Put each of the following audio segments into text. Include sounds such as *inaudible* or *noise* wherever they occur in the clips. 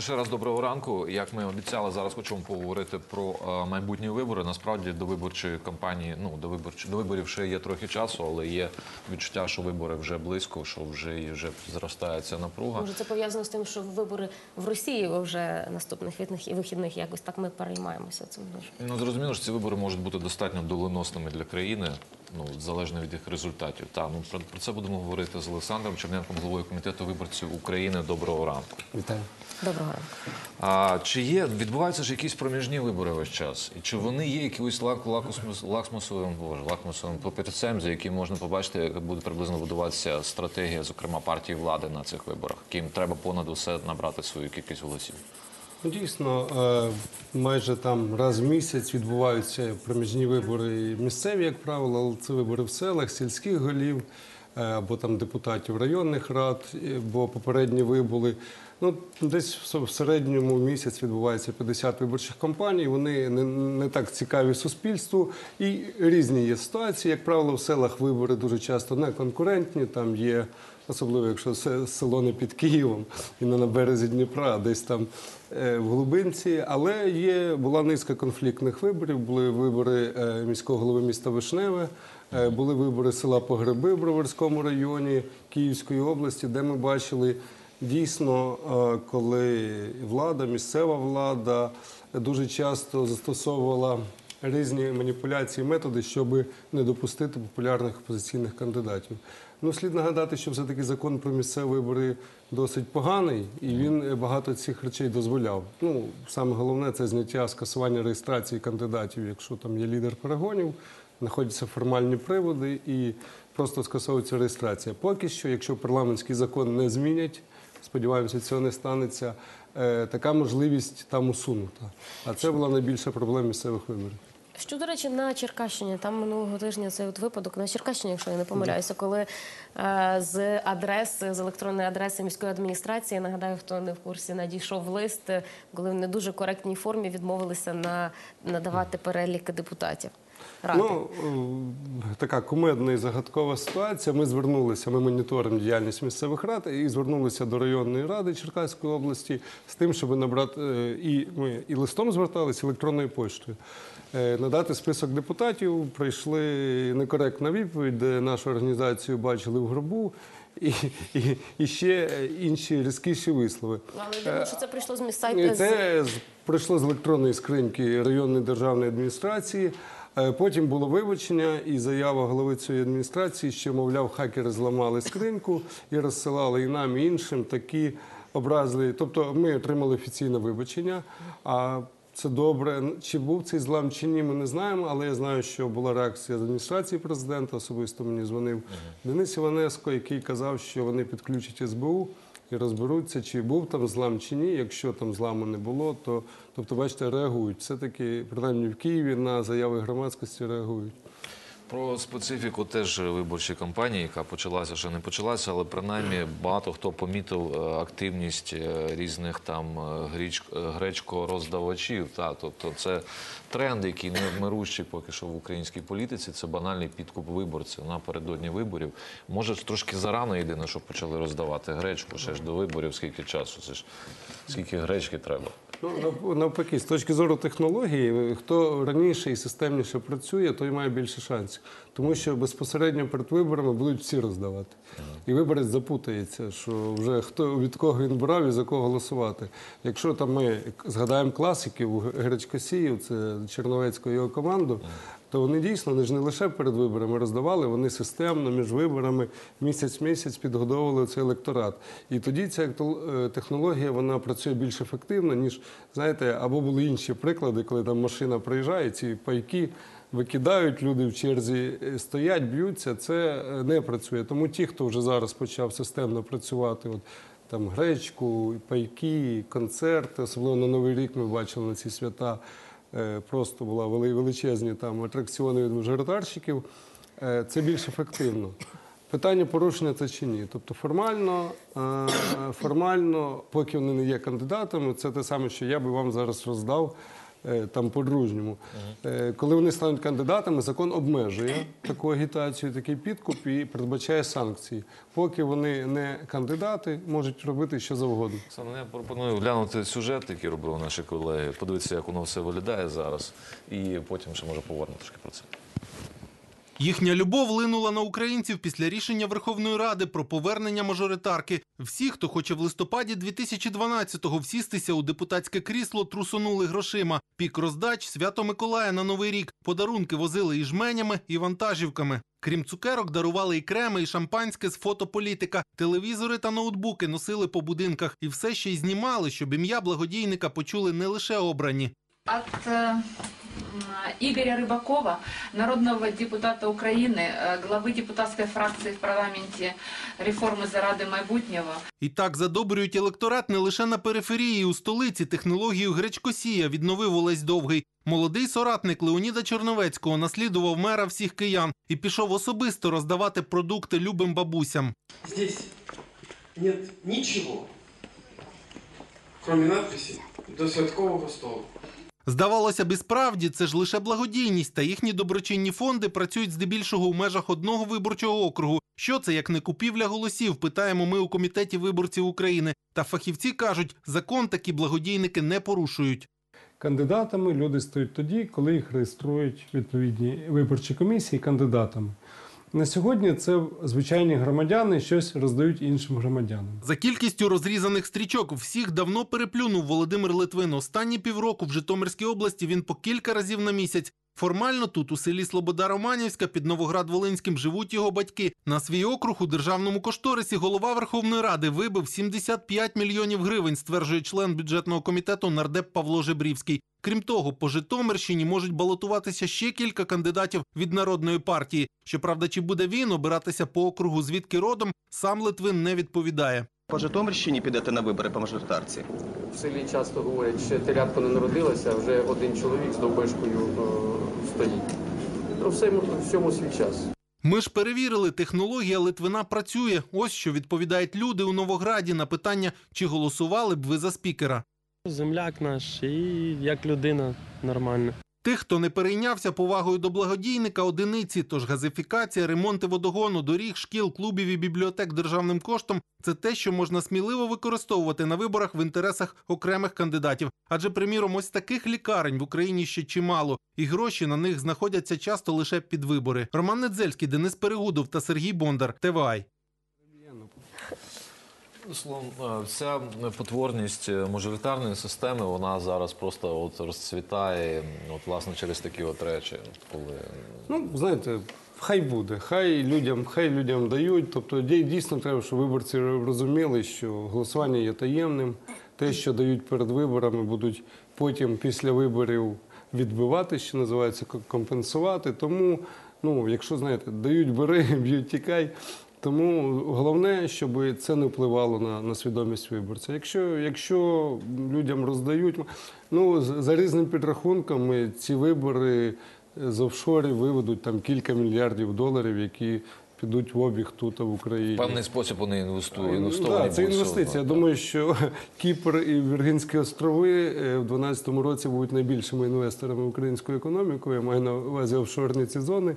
Отже, ще раз доброго ранку. Як ми обіцяли, зараз хочемо поговорити про е, майбутні вибори. Насправді до виборчої кампанії, ну до виборч... до виборів ще є трохи часу, але є відчуття, що вибори вже близько, що вже вже зростає ця напруга. Може, це пов'язано з тим, що вибори в Росії вже наступних і вихідних якось так ми переймаємося цим дуже. Ну зрозуміло, що ці вибори можуть бути достатньо доленосними для країни, ну залежно від їх результатів. Та ну про, про це будемо говорити з Олександром Черненком, головою комітету виборців України. Доброго ранку. Вітаю. Доброго ранку. А чи є відбуваються ж якісь проміжні вибори весь час? І чи вони є якимось лак, лакмус, лакмусовим боже, лакмусовим папірцем, за яким можна побачити, як буде приблизно будуватися стратегія, зокрема партії влади на цих виборах, яким треба понад усе набрати свою кількість голосів? Ну, дійсно, е, майже там раз в місяць відбуваються проміжні вибори місцеві, як правило, але це вибори в селах, сільських голів е, або там депутатів районних рад, бо попередні вибори. Ну, десь в середньому місяць відбувається 50 виборчих кампаній. Вони не, не так цікаві суспільству і різні є ситуації. Як правило, в селах вибори дуже часто не конкурентні. Там є особливо, якщо це село не під Києвом і не на березі Дніпра, десь там в глибинці. Але є була низка конфліктних виборів. Були вибори е, міського голови міста Вишневе. е, Були вибори села Погреби в Броварському районі Київської області, де ми бачили Дійсно, е, коли влада, місцева влада дуже часто застосовувала різні маніпуляції, методи, щоб не допустити популярних опозиційних кандидатів. Ну, слід нагадати, що все-таки закон про місцеві вибори досить поганий, і він багато цих речей дозволяв. Ну, саме головне це зняття скасування реєстрації кандидатів, якщо там є лідер перегонів, знаходяться формальні приводи і просто скасовується реєстрація. Поки що, якщо парламентський закон не змінять, сподіваємося, цього не станеться. е, Така можливість там усунута. А це була найбільша проблема місцевих виборів. Що, до речі, на Черкащині, там минулого тижня цей от випадок на Черкащині, якщо я не помиляюся, коли е, з адреси, з електронної адреси міської адміністрації, нагадаю, хто не в курсі, надійшов лист, коли в не дуже коректній формі відмовилися на надавати перелік депутатів. Ради. Ну, е, така кумедна і загадкова ситуація. Ми звернулися, ми моніторимо діяльність місцевих рад і звернулися до районної ради Черкаської області з тим, щоб набрати е, і ми і листом зверталися, електронною поштою. Е, Надати список депутатів прийшли некоректна відповідь, де нашу організацію бачили в гробу, і, і, і ще інші різкіші вислови. Але я думаю, що це прийшло з місця Це прийшло з електронної скриньки районної державної адміністрації. Е, Потім було вибачення і заява голови цієї адміністрації, що, мовляв, хакери зламали скриньку і розсилали і нам, і іншим такі образливі. Тобто ми отримали офіційне вибачення. А це добре. Чи був цей злам чи ні, ми не знаємо, але я знаю, що була реакція з адміністрації президента. Особисто мені дзвонив Денис Іванеско, який казав, що вони підключать СБУ і розберуться, чи був там злам чи ні. Якщо там зламу не було, то тобто, бачите, реагують. Все-таки, принаймні в Києві на заяви громадськості реагують. Про специфіку теж виборчої кампанії, яка почалася, ще не почалася, але принаймні багато хто помітив е, активність е, різних там е, гречко-роздавачів. Тобто це тренд, який невмирущий поки що в українській політиці. Це банальний підкуп виборців напередодні виборів. Може, трошки зарано єдине, що почали роздавати гречку ще ж до виборів, скільки часу, це ж скільки гречки треба. Ну, нав- навпаки, з точки зору технології, хто раніше і системніше працює, той має більше шансів. Тому що безпосередньо перед виборами будуть всі роздавати. І виборець запутається, що вже хто від кого він брав і за кого голосувати. Якщо там ми згадаємо класиків Гречкосіїв, це Черновецького його команду, то вони дійсно вони ж не лише перед виборами роздавали, вони системно між виборами місяць-місяць підгодовували цей електорат. І тоді ця е, технологія вона працює більш ефективно, ніж знаєте, або були інші приклади, коли там машина приїжджає, ці пайки. Викидають люди в черзі, е, стоять, б'ються. Це е, не працює. Тому ті, хто вже зараз почав системно працювати, от там гречку, пайки, концерти, особливо на Новий рік ми бачили на ці свята. Е, Просто була величезні там атракціони від мажоритарщиків. Е, Це більш ефективно. Питання порушення це чи ні. Тобто формально, е, формально, поки вони не є кандидатами, це те саме, що я би вам зараз роздав там по-дружньому. Е, Коли вони стануть кандидатами, закон обмежує таку агітацію, такий підкуп і передбачає санкції. Поки вони не кандидати, можуть робити що завгодно. Саме я пропоную глянути сюжет, який робили наші колеги, подивитися, як воно все виглядає зараз, і потім ще може поговоримо трошки про це. Їхня любов линула на українців після рішення Верховної Ради про повернення мажоритарки. Всі, хто хоче в листопаді 2012-го всістися у депутатське крісло, трусонули грошима. Пік роздач свято Миколая на Новий рік. Подарунки возили і жменями, і вантажівками. Крім цукерок, дарували і креми, і шампанське з фотополітика. Телевізори та ноутбуки носили по будинках. І все ще й знімали, щоб ім'я благодійника почули не лише обрані. От м, Игоря Рыбакова, народного депутата Украины, э, главы депутатской фракции в парламенте реформы заради майбутнього. І так задобрюють електорат не лише на периферії у столиці технологію гречкосія відновив Олесь Довгий. Молодий соратник Леоніда Чорновецького наслідував мера всіх киян і пішов особисто роздавати продукти любим бабусям. Здесь нет ничего, кроме надписи до святкового столу. Здавалося б, і справді це ж лише благодійність, та їхні доброчинні фонди працюють здебільшого у межах одного виборчого округу. Що це як не купівля голосів? Питаємо ми у комітеті виборців України. Та фахівці кажуть, закон такі благодійники не порушують. Кандидатами люди стають тоді, коли їх реєструють відповідні виборчі комісії кандидатами. На сьогодні це звичайні громадяни щось роздають іншим громадянам. За кількістю розрізаних стрічок всіх давно переплюнув Володимир Литвин. Останні півроку в Житомирській області він по кілька разів на місяць. Формально тут, у селі Слобода Романівська, під Новоград-Волинським, живуть його батьки. На свій округ у державному кошторисі голова Верховної Ради вибив 75 мільйонів гривень, стверджує член бюджетного комітету нардеп Павло Жебрівський. Крім того, по Житомирщині можуть балотуватися ще кілька кандидатів від народної партії. Щоправда, чи буде він обиратися по округу, звідки родом, сам Литвин не відповідає. По Житомирщині підете на вибори по мажоритарці. В селі часто говорять, що телятко не народилося, а вже один чоловік з довбишкою е, стоїть. Ну, все, всьому свій час. Ми ж перевірили, технологія Литвина працює. Ось що відповідають люди у Новограді на питання, чи голосували б ви за спікера. Земляк наш і як людина нормальна. Тих, хто не перейнявся повагою до благодійника, одиниці, тож газифікація, ремонти водогону, доріг, шкіл, клубів і бібліотек державним коштом це те, що можна сміливо використовувати на виборах в інтересах окремих кандидатів. Адже, приміром, ось таких лікарень в Україні ще чимало, і гроші на них знаходяться часто лише під вибори. Роман Недзельський, Денис Перегудов та Сергій Бондар. ТВАЙ. Словом, е, ця потворність е, мажоритарної системи, вона зараз просто от розцвітає, от, власне, через такі от речі, коли Ну, знаєте, хай буде, хай людям, хай людям дають. Тобто дійсно треба, щоб виборці розуміли, що голосування є таємним. Те, що дають перед виборами, будуть потім після виборів відбивати, що називається компенсувати. Тому, ну, якщо знаєте, дають бери, *laughs* б'ють тікай. Тому головне, щоб це не впливало на, на свідомість виборця. Якщо, якщо людям роздають, ну за різними підрахунками ці вибори з офшорів виведуть там кілька мільярдів доларів, які підуть в обіг тут в Україні. в певний спосіб вони інвестують. Ну, інвестовані да, це інвестиція. Я думаю, що Кіпр і Віргінські острови е, в 2012 році будуть найбільшими інвесторами в українську економіку. Я маю на увазі офшорні ці зони.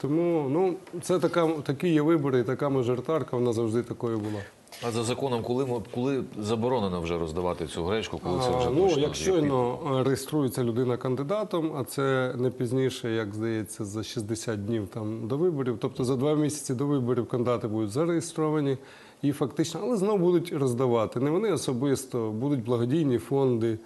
Тому ну це така такі є вибори, і така мажоритарка, вона завжди такою була. А за законом, коли коли заборонено вже роздавати цю гречку, коли це вже А, ну, точно як щойно реєструється людина кандидатом, а це не пізніше, як здається, за 60 днів там до виборів. Тобто за два місяці до виборів кандидати будуть зареєстровані і фактично, але знову будуть роздавати. Не вони особисто, будуть благодійні фонди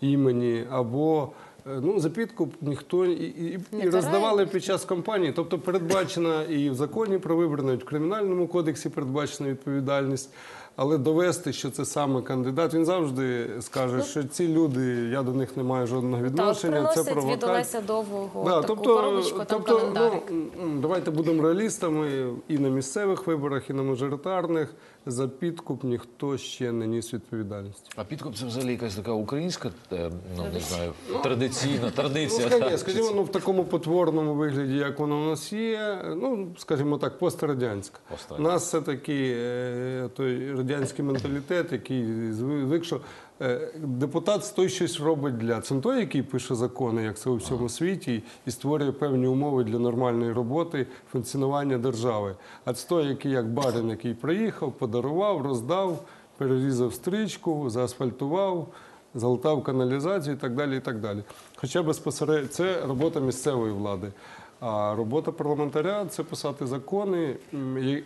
імені або. Е, Ну, за підкуп ніхто і, і, і роздавали під час кампанії. Тобто передбачена і в законі про вибори, навіть в кримінальному кодексі передбачена відповідальність. Але довести, що це саме кандидат, він завжди скаже, що ці люди, я до них не маю жодного відношення. це приносять від. Олеся довгого Да, таку тобто, коробочку, там тобто календарик. ну, давайте будемо реалістами і на місцевих виборах, і на мажоритарних. За підкуп ніхто ще не ніс відповідальності. А підкуп це взагалі якась така українська, е, ну не знаю, традиційна Ну, традиція. скажімо, так? скажімо, ну, в такому потворному вигляді, як воно у нас є, ну, скажімо так, пострадянська. У нас все-таки е, той радянський менталітет, який звик, що е, депутат той щось робить для це не той, який пише закони, як це у всьому світі, і створює певні умови для нормальної роботи, функціонування держави. А це той, який як барин, який приїхав, подарував, роздав, перерізав стрічку, заасфальтував. Залатав каналізацію і так далі. і так далі. Хоча безпосередньо це робота місцевої влади. А робота парламентаря це писати закони,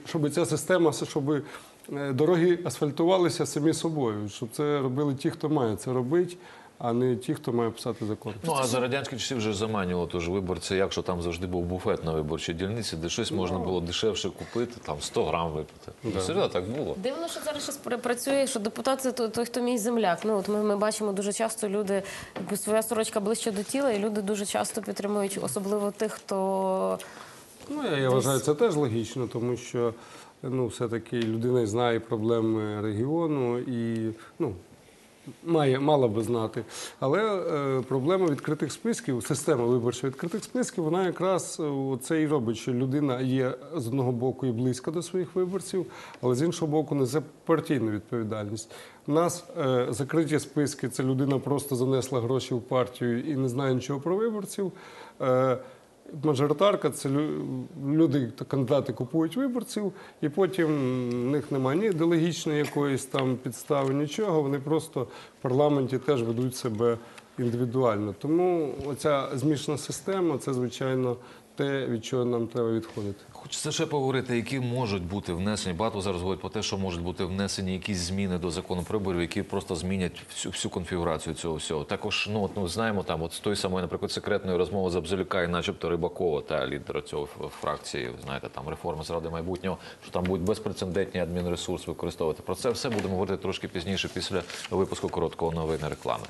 щоб ця система, щоб е, дороги асфальтувалися самі собою, щоб це робили ті, хто має це робити, а не ті, хто має писати закон. Ну а за радянських часів вже заманювало тож виборця, якщо там завжди був буфет на виборчій дільниці, де щось можна було дешевше купити, там 100 грам випити. Ну, серйозно так було. Дивно, що зараз щось працює, що депутат це той, той, хто мій земляк. Ну от ми, ми бачимо дуже часто люди, якби своя сорочка ближче до тіла, і люди дуже часто підтримують, особливо тих, хто Ну, я, я вважаю, це теж логічно, тому що ну, все-таки людина знає проблеми регіону і ну, має, мала би знати. Але е, проблема відкритих списків, система виборча відкритих списків, вона якраз е, це і робить, що людина є з одного боку і близька до своїх виборців, але з іншого боку несе партійну відповідальність. У нас е, закриті списки, це людина просто занесла гроші в партію і не знає нічого про виборців. Е, Мажоритарка це люди, кандидати купують виборців, і потім в них немає ні ідеологічної якоїсь там підстави, нічого. Вони просто в парламенті теж ведуть себе індивідуально. Тому оця змішана система це, звичайно, те, від чого нам треба відходити. Хочеться ще поговорити, які можуть бути внесені. Багато зараз говорять про те, що можуть бути внесені якісь зміни до закону про виборів, які просто змінять всю, всю конфігурацію цього всього. Також ну, от, ну знаємо там, от з тої самої, наприклад, секретної розмови з Абзалюка і начебто Рибакова та лідера цього фракції, знаєте, там реформи з ради майбутнього, що там будуть безпрецедентні адмінресурс використовувати. Про це все будемо говорити трошки пізніше після випуску короткого новини реклами.